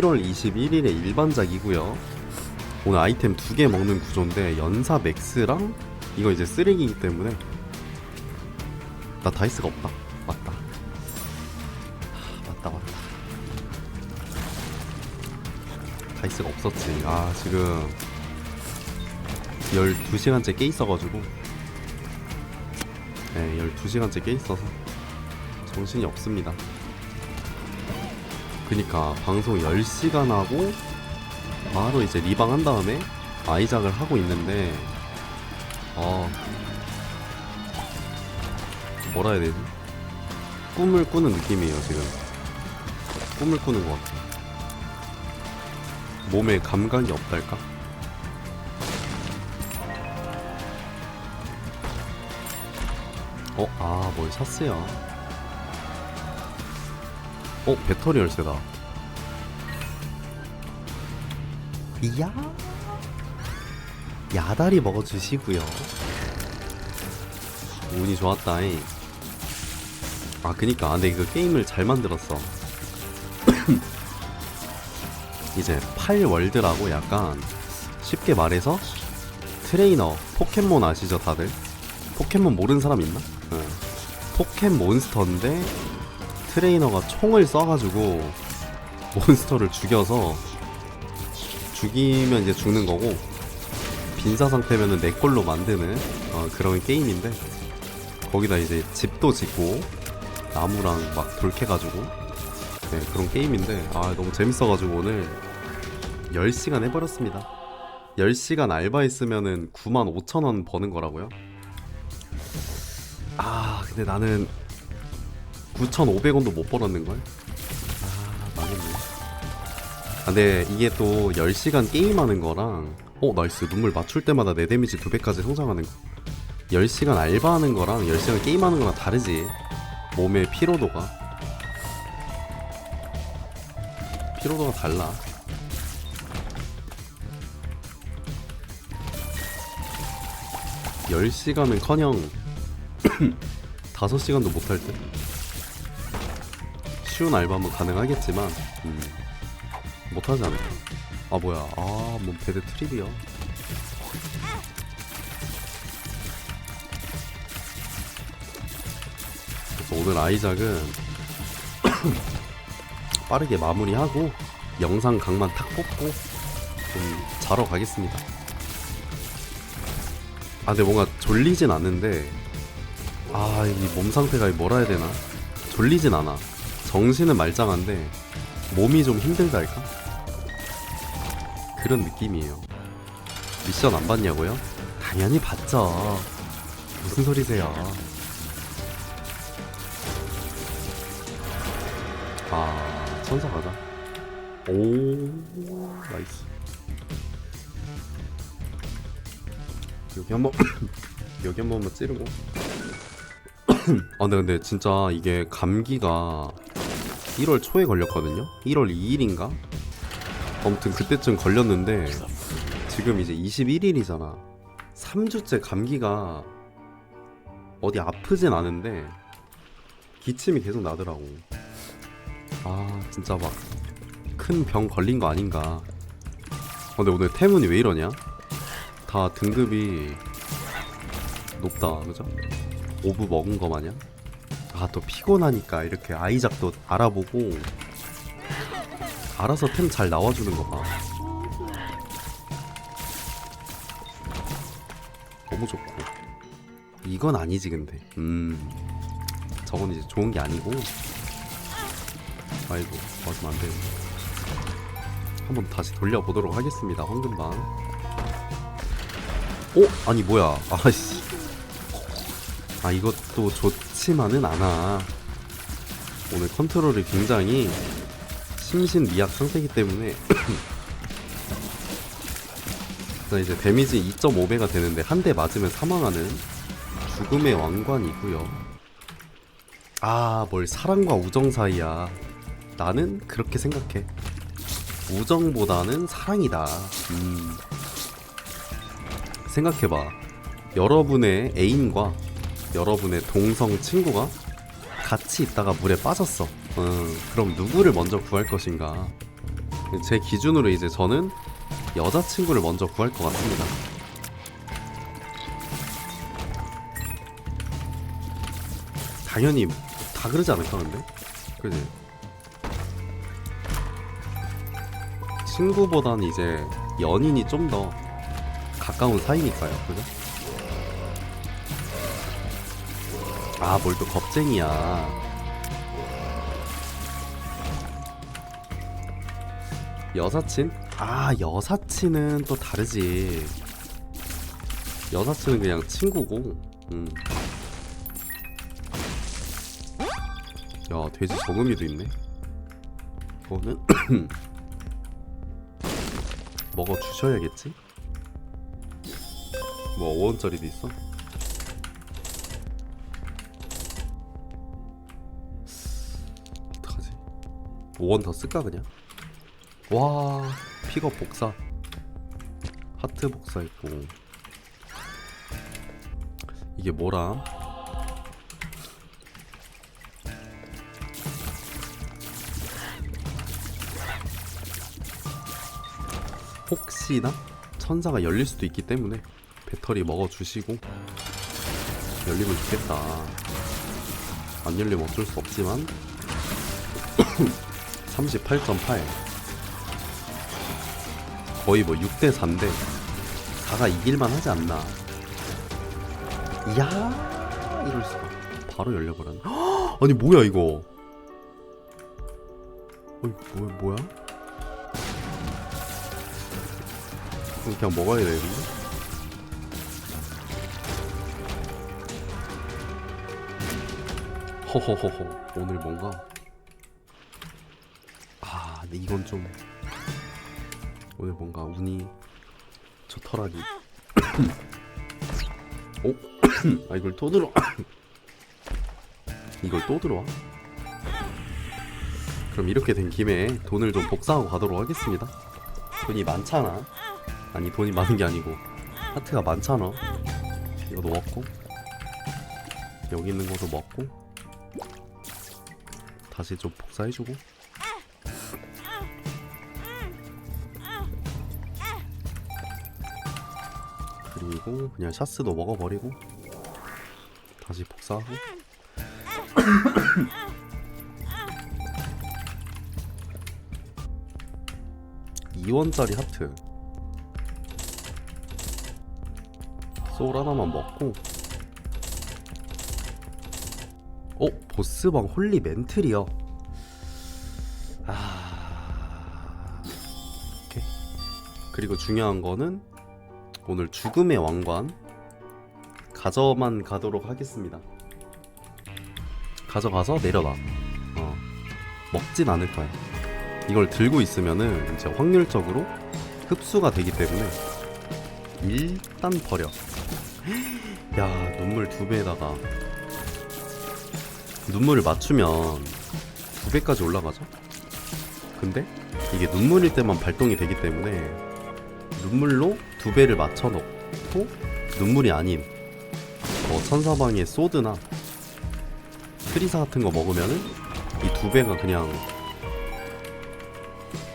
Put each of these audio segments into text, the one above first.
1월 21일에 일반작이고요. 오늘 아이템 두 개 먹는 구조인데 연사 맥스랑 이거 이제 쓰레기이기 때문에 나 다이스가 없다. 맞다. 하, 맞다 맞다. 다이스가 없었지. 아 지금 12시간째 깨 있어가지고 네 12시간째 깨 있어서 정신이 없습니다. 그니까 방송 10시간 하고 바로 이제 리방 한 다음에 아이작을 하고 있는데 어 뭐라 해야 되지? 꿈을 꾸는 느낌이에요 지금 꿈을 꾸는 것 같아 몸에 감각이 없달까? 어? 아 뭘 샀어요 어? 배터리 열쇠다 이야 야다리 먹어주시고요 운이 좋았다잉 아 그니까 근데 이거 게임을 잘 만들었어 이제 팔월드라고 약간 쉽게 말해서 트레이너 포켓몬 아시죠 다들? 포켓몬 모르는 사람 있나? 응. 포켓몬스터인데 트레이너가 총을 쏴가지고 몬스터를 죽여서 죽이면 이제 죽는 거고 빈사 상태면은 내 걸로 만드는 어, 그런 게임인데 거기다 이제 집도 짓고 나무랑 막 돌캐가지고 네 그런 게임인데 아 너무 재밌어가지고 오늘 10시간 해버렸습니다 10시간 알바했으면은 95,000원 버는 거라고요? 아 근데 나는 9,500원도 못 벌었는걸? 아 망했네. 아, 근데 이게 또 10시간 게임하는 거랑 어 나이스. 눈물 맞출 때마다 내 데미지 2배까지 성장하는 거. 10시간 알바하는 거랑 10시간 게임하는 거랑 다르지. 몸의 피로도가. 피로도가 달라. 열 시간은 커녕 다섯 시간도 못할 듯 쉬운 알바면 가능하겠지만 음, 못하지 않을까? 아 뭐야. 아뭔 배드 트립이야. 그래서 오늘 아이작은 빠르게 마무리하고 영상 각만 탁 뽑고 좀 자러 가겠습니다. 아 근데 뭔가 졸리진 않는데 아 이 몸 상태가 뭐라 해야 되나? 졸리진 않아 정신은 말짱한데 몸이 좀 힘들달까? 그런 느낌이에요. 미션 안 봤냐고요? 당연히 봤죠. 무슨 소리세요? 아 천사 가자. 오 나이스. 여기 한번 여기 한 번만 찌르고. 아 근데, 근데 진짜 이게 감기가 1월 초에 걸렸거든요. 1월 2일인가? 아무튼 그때쯤 걸렸는데 지금 이제 21일이잖아. 3주째 감기가 어디 아프진 않은데 기침이 계속 나더라고. 아 진짜 막 큰 병 걸린 거 아닌가. 아, 근데 오늘 태문이 왜 이러냐? 다 등급이 높다 그죠? 오브 먹은 거 마냥 아 또 피곤하니까 이렇게 아이작도 알아보고 알아서 템 잘 나와주는 거 봐. 너무 좋고. 이건 아니지 근데. 음. 저건 이제 좋은 게 아니고. 아이고 맞으면 안 되네 한번 다시 돌려보도록 하겠습니다 황금방. 어? 아니 뭐야. 아씨. 아 이것도 좋 지만은 않아. 오늘 컨트롤이 굉장히 심신미약 상태이기 때문에 자 이제 데미지 2.5배가 되는데 한 대 맞으면 사망하는 죽음의 왕관이고요. 아 뭘 사랑과 우정 사이야. 나는 그렇게 생각해. 우정보다는 사랑이다. 음. 생각해봐. 여러분의 애인과 여러분의 동성 친구가 같이 있다가 물에 빠졌어 어, 그럼 누구를 먼저 구할 것인가 제 기준으로 이제 저는 여자친구를 먼저 구할 것 같습니다. 당연히 다 그러지 않을까 근데? 그지? 친구보다는 이제 연인이 좀 더 가까운 사이니까요, 그죠? 아, 뭘 또 겁쟁이야. 여사친? 아, 여사친은 또 다르지. 여사친은 그냥 친구고, 음. 야, 돼지 저금이도 있네. 이거는 먹어 주셔야겠지? 뭐 5원짜리도 있어? 원 더 쓸까 그냥? 와 픽업 복사 하트 복사 있고 이게 뭐라? 혹시나 천사가 열릴 수도 있기 때문에 배터리 먹어주시고 열리면 좋겠다 안 열리면 어쩔 수 없지만 38.8 거의 뭐 6대 4인데 4가 이길만 하지 않나. 이야 이럴 수가. 바로 열려버렸네. 헉! 아니 뭐야 이거? 어이 뭐, 뭐야? 그냥 먹어야 되는데? 허허허허 오늘 뭔가? 아 근데 이건 좀 오늘 뭔가 운이 좋더라니. 오? 아 이걸 또 들어. 이걸 또 들어와? 그럼 이렇게 된 김에 돈을 좀 복사하고 가도록 하겠습니다. 돈이 많잖아. 아니 돈이 많은 게 아니고 하트가 많잖아. 이거도 먹고. 여기 있는 것도 먹고. 다시 좀 복사해주고 그리고 그냥 샤스도 먹어버리고. 다시 복사하고. 2원짜리 하트. 소울 하나만 먹고. 어? 보스방 홀리 멘틀이요. 아... 오케이. 그리고 중요한 거는 오늘 죽음의 왕관 가져만 가도록 하겠습니다. 가져가서 내려놔. 어. 먹진 않을 거야. 이걸 들고 있으면은 이제 확률적으로 흡수가 되기 때문에 일단 버려. 야 눈물 두 배에다가. 눈물을 맞추면 두 배까지 올라가죠? 근데 이게 눈물일 때만 발동이 되기 때문에 눈물로 두 배를 맞춰 놓고 눈물이 아닌 뭐 천사방의 소드나 트리사 같은 거 먹으면은 이 두 배가 그냥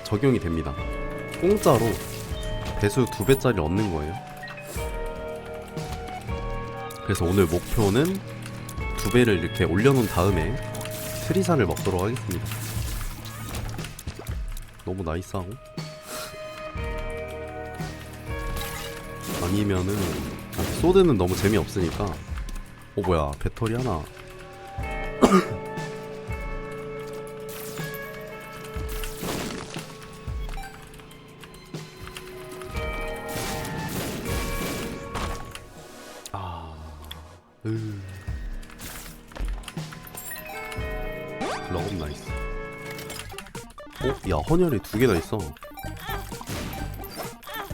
적용이 됩니다. 공짜로 배수 두 배짜리 얻는 거예요. 그래서 오늘 목표는 두 배를 이렇게 올려놓은 다음에 트리사를 먹도록 하겠습니다. 너무 나이스하고 아니면은 아, 소드는 너무 재미없으니까 어 뭐야 배터리 하나 아 으. 러브 나이스. 어? 야 헌혈이 두 개나 있어.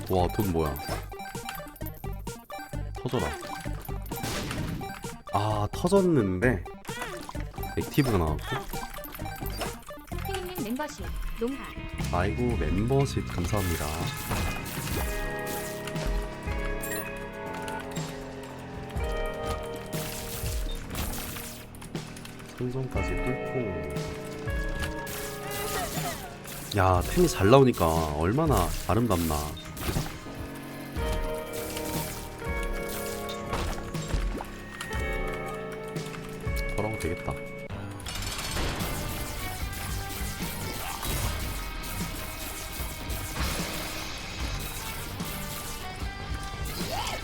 와 돈 뭐야? 터져라. 아 터졌는데 액티브가 나왔고. 혜인님 멤버십 농가 아이고 멤버십 감사합니다. 생선까지 뚫고 야 템이 잘 나오니까 얼마나 아름답나 되겠다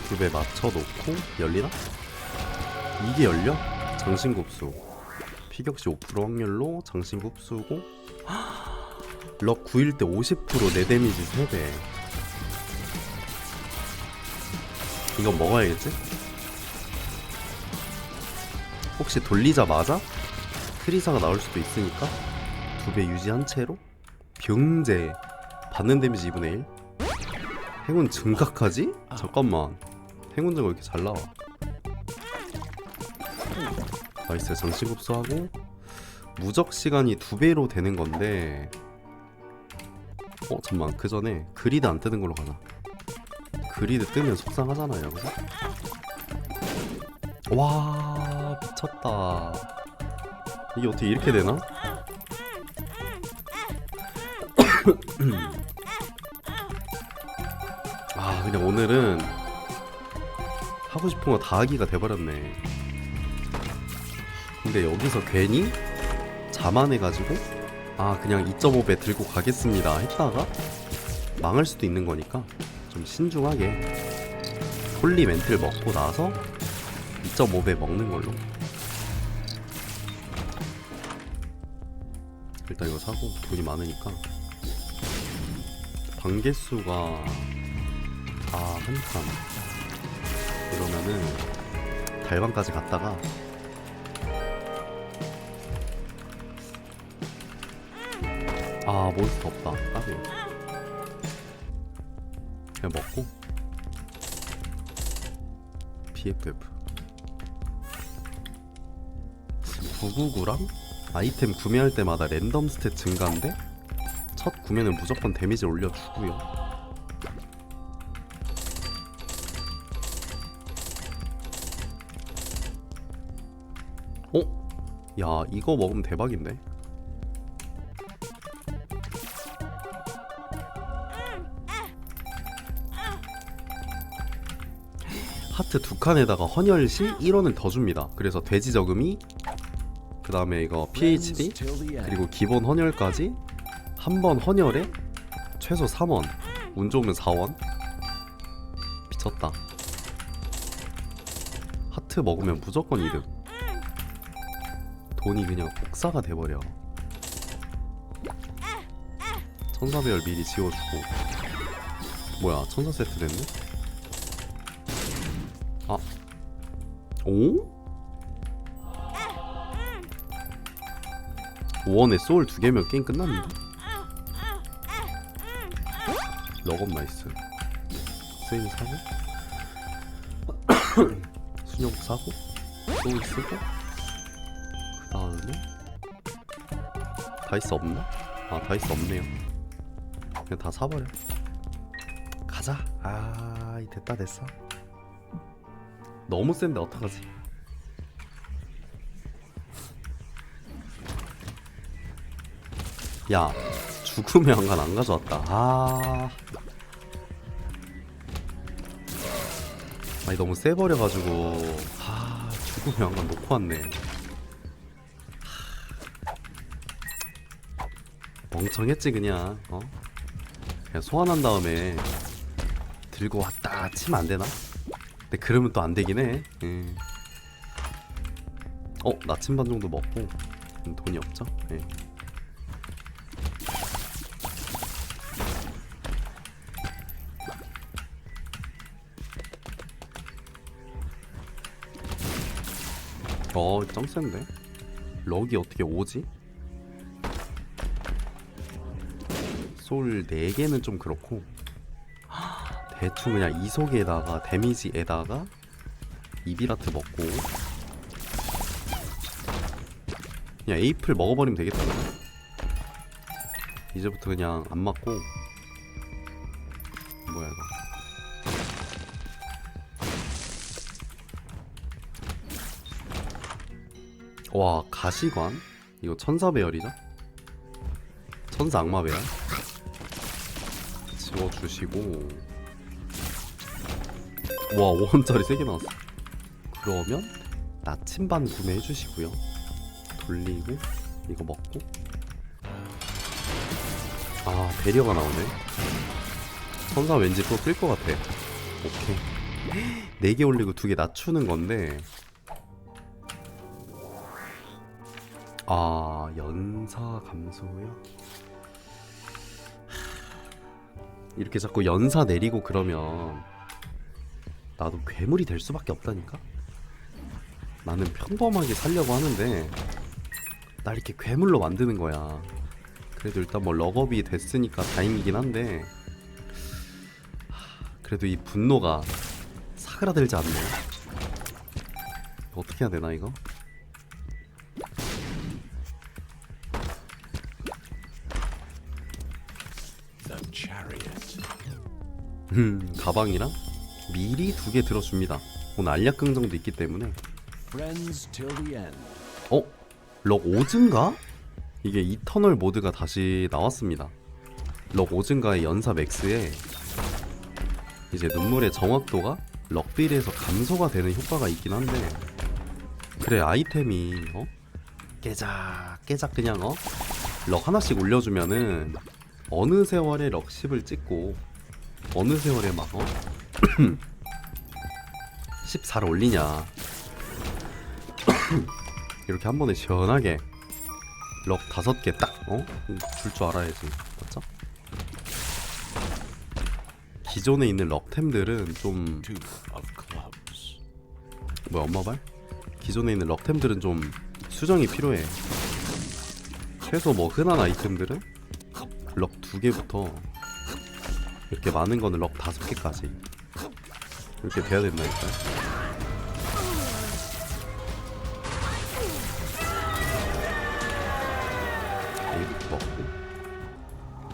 두배 맞춰놓고 열리나? 이게 열려? 장신급수 피격시 5% 확률로 장신급수고 럭 9일 때 50%내 데미지 3배 이거 먹어야겠지? 혹시 돌리자마자 크리사가 나올 수도 있으니까 두 배 유지한 채로 병제 받는 데미지 2분의 1 행운 증가까지? 잠깐만. 행운 증가 왜 이렇게 잘 나와? 나이스 장식 흡수하고 무적 시간이 두 배로 되는 건데 어 잠만 그 전에 그리드 안 뜨는 걸로 가자. 그리드 뜨면 속상하잖아요 그죠? 와 미쳤다. 이게 어떻게 이렇게 되나? 아 그냥 오늘은 하고 싶은 거 다 하기가 돼버렸네. 근데 여기서 괜히 자만해가지고 아 그냥 2.5배 들고 가겠습니다 했다가 망할 수도 있는 거니까 좀 신중하게 홀리 멘트를 먹고 나서 2.5배 먹는 걸로 일단 이거 사고 돈이 많으니까. 방개수가 아 한칸 이러면은 달방까지 갔다가 아 몬스터 없다. 까비 그냥 먹고. BFF 999랑 아이템 구매할 때마다 랜덤 스탯 증가인데 첫 구매는 무조건 데미지 올려주고요 어? 야 이거 먹으면 대박인데 하트 두 칸에다가 헌혈시 1원을 더 줍니다. 그래서 돼지 저금이 그 다음에 이거 PHD 그리고 기본 헌혈까지 한 번 헌혈에 최소 3원 운 좋으면 4원. 미쳤다. 하트 먹으면 무조건 이득. 돈이 그냥 복사가 돼버려. 천사배열 미리 지워주고. 뭐야 천사 세트 됐네? 아. 오? 원에 소울 두 개면 게임 끝났는데? 럭업 나이스 세일 사고? 순영 사고? 소울 쓰고? 그 다음에? 다이스 없나? 아 다이스 없네요. 그냥 다 사버려. 가자. 아 됐다 됐어. 너무 센데 어떡하지 야 죽음의 한간 안 가져왔다 아 아니 너무 세버려가지고 아 죽음의 한간 놓고 왔네 하, 멍청했지 그냥 어 그냥 소환한 다음에 들고 왔다 치면 안 되나? 근데 그러면 또 안 되긴 해. 예. 어 나침반 정도 먹고 음, 돈이 없죠? 예. 어, 짱 센데? 럭이 어떻게 오지? 솔 4개는 좀 그렇고 대충 그냥 이속에다가 데미지에다가 이비라트 먹고 그냥 에이플 먹어버리면 되겠다. 이제부터 그냥 안 맞고 뭐야 이거 와 가시관? 이거 천사 배열이죠 천사 악마배야 지워주시고. 와 5원짜리 3개 나왔어. 그러면 나침반 구매해 주시고요. 돌리고 이거 먹고. 아 배려가 나오네. 천사 왠지 또 뜰 것 같아. 오케이. 4개 올리고 2개 낮추는 건데 아 연사 감소요? 이렇게 자꾸 연사 내리고 그러면 나도 괴물이 될 수밖에 없다니까? 나는 평범하게 살려고 하는데 나 이렇게 괴물로 만드는 거야 그래도 일단 뭐 럭업이 됐으니까 다행이긴 한데 하, 그래도 이 분노가 사그라들지 않네 어떻게 해야 되나 이거? 음, 가방이랑 미리 두 개 들어줍니다. 오늘 알약 긍정도 있기 때문에. 어? 럭 오즈인가? 이게 이터널 모드가 다시 나왔습니다. 럭 오즈인가의 연사 맥스에 이제 눈물의 정확도가 럭빌에서 감소가 되는 효과가 있긴 한데 그래 아이템이 어? 깨작 깨작 그냥 어? 럭 하나씩 올려주면은 어느 세월에 럭 10을 찍고 어느 세월에 막 어? 14를 올리냐 이렇게 한 번에 시원하게 럭 다섯 개 딱 어? 줄 줄 알아야지 맞죠? 기존에 있는 럭템들은 좀. 뭐야 엄마 발? 기존에 있는 럭템들은 좀 수정이 필요해 최소 뭐 흔한 아이템들은 럭 두 개부터 이렇게 많은 거는 럭 다섯 개까지 이렇게 돼야 된다니까.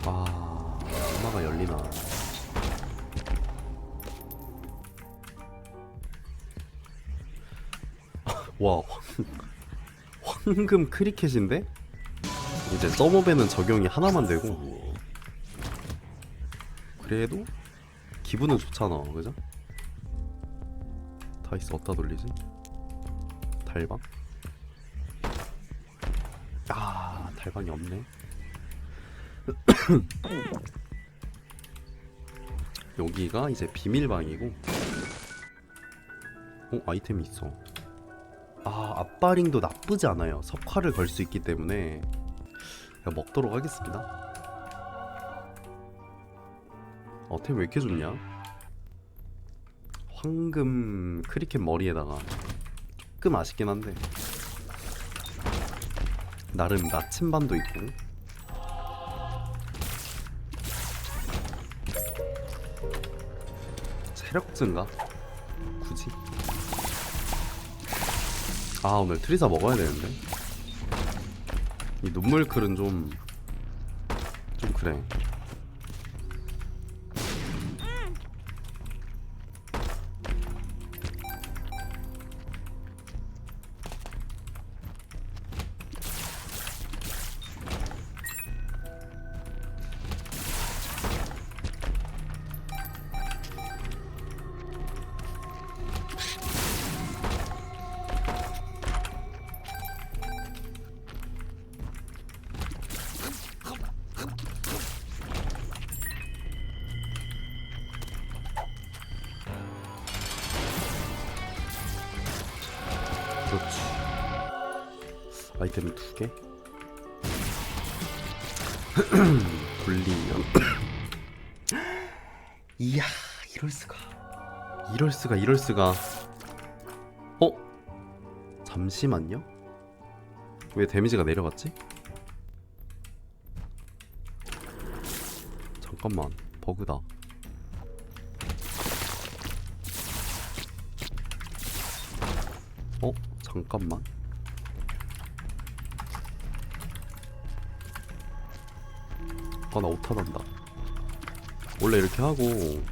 아 와 황- 황금 크리켓인데? 이제 점업에는 적용이 하나만 되고 그래도 기분은 좋잖아 그죠? 다이스 어디다 돌리지? 달방? 아 달방이 없네. 여기가 이제 비밀방이고. 어 아이템이 있어. 아 앞바링도 나쁘지 않아요. 석화를 걸 수 있기 때문에. 먹도록 하겠습니다 어 템 왜 이렇게 좋냐? 황금 크리켓 머리에다가 조금 아쉽긴 한데. 나름 나침반도 있고. 체력 증가? 굳이? 아 오늘 트리사 먹어야 되는데? 이 눈물클은 좀 좀 그래 아이템이 두 개? 돌리면 이야 이럴 수가 이럴 수가 이럴 수가 어? 잠시만요 왜 데미지가 내려갔지? 잠깐만 버그다 어? 잠깐만 아 나 오타난다 원래 이렇게 하고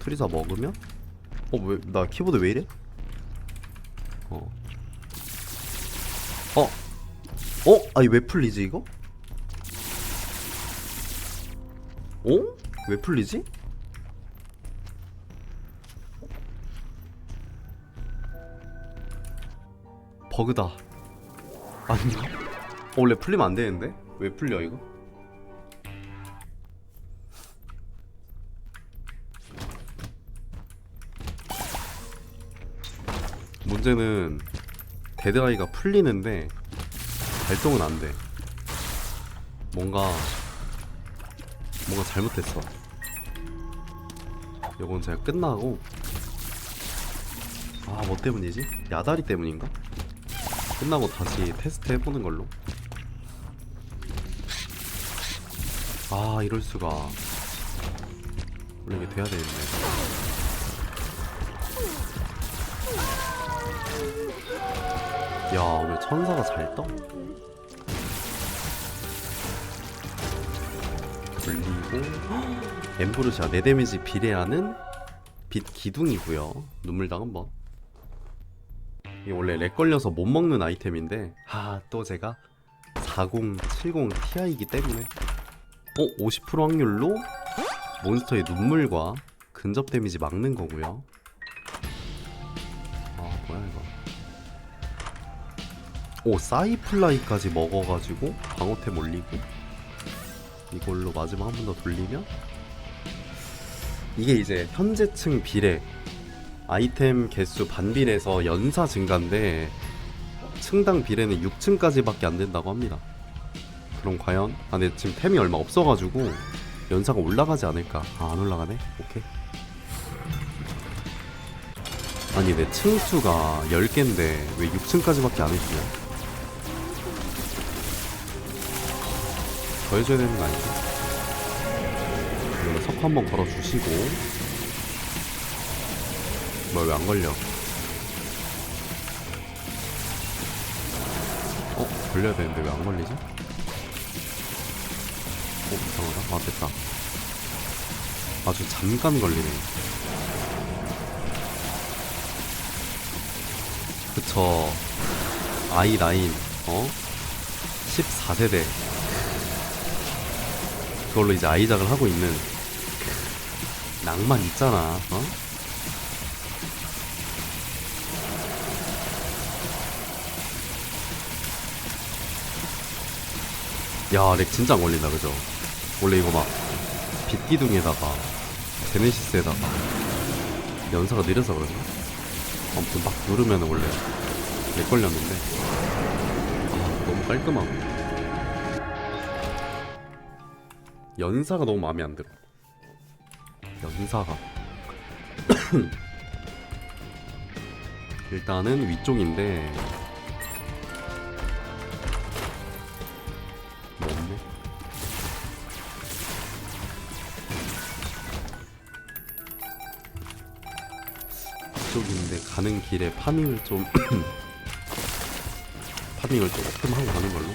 트리사 먹으면 어 왜 나 키보드 왜 이래? 어 어? 어? 아니 왜 풀리지 이거? 어? 왜 풀리지? 버그다 아닌가? 어, 원래 풀리면 안 되는데? 왜 풀려 이거? 문제는 데드아이가 풀리는데 발동은 안 돼. 뭔가 뭔가 잘못됐어. 요건 제가 끝나고 아 뭐 때문이지? 야다리 때문인가? 끝나고 다시 테스트 해보는 걸로. 아 이럴 수가. 원래 이게 돼야 되는데. 야 오늘 천사가 잘 떠? 불리고 엠브루시아 내 데미지 비례하는 빛 기둥이고요 눈물당 한번 이게 원래 렉 걸려서 못 먹는 아이템인데 아또 제가 4070 Ti이기 때문에 어? 50% 확률로 몬스터의 눈물과 근접 데미지 막는 거고요 오 사이플라이까지 먹어가지고 방어템 올리고 이걸로 마지막 한 번 더 돌리면 이게 이제 현재층 비례 아이템 개수 반비례해서 연사 증가인데 층당 비례는 6층까지밖에 안 된다고 합니다. 그럼 과연 아 근데 지금 템이 얼마 없어가지고 연사가 올라가지 않을까? 아 안 올라가네? 오케이. 아니 내 층수가 10개인데 왜 6층까지밖에 안 해주냐? 더 해줘야 되는 거 아니야? 이거 석화 한번 걸어주시고 뭘 왜 안 걸려? 어? 걸려야 되는데 왜 안 걸리지? 어? 이상하다 아 됐다 아주 잠깐 걸리네 그쵸 i9 어? 14세대 그걸로 이제 아이작을 하고 있는 낭만 있잖아 어? 야, 렉 진짜 안 걸린다, 그죠? 원래 이거 막, 빛기둥에다가, 제네시스에다가, 연사가 느려서 그런가? 아무튼 막 누르면 원래 렉 걸렸는데, 아, 너무 깔끔하고. 연사가 너무 마음에 안 들어. 연사가. 일단은 위쪽인데, 뭐 없네. 이쪽인데 가는 길에 파밍을 좀 파밍을 조금 하고 가는 걸로.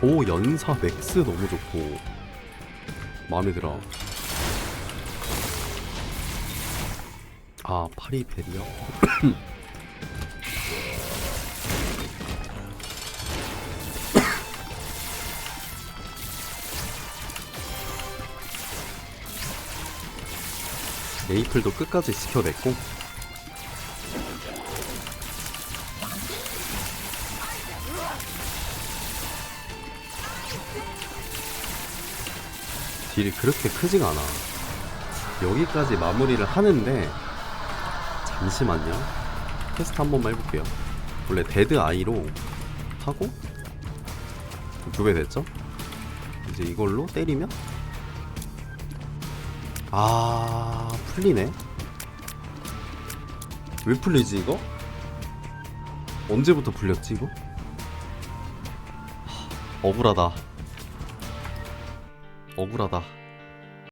오 연사 맥스 너무 좋고 마음에 들어. 아 파리페리요? 메이플도 끝까지 지켜냈고 딜이 그렇게 크지가 않아 여기까지 마무리를 하는데 잠시만요. 테스트 한 번만 해볼게요. 원래 데드 아이로 하고 두 배 됐죠? 이제 이걸로 때리면 아 풀리네. 왜 풀리지 이거? 언제부터 풀렸지 이거? 하, 억울하다. 억울하다.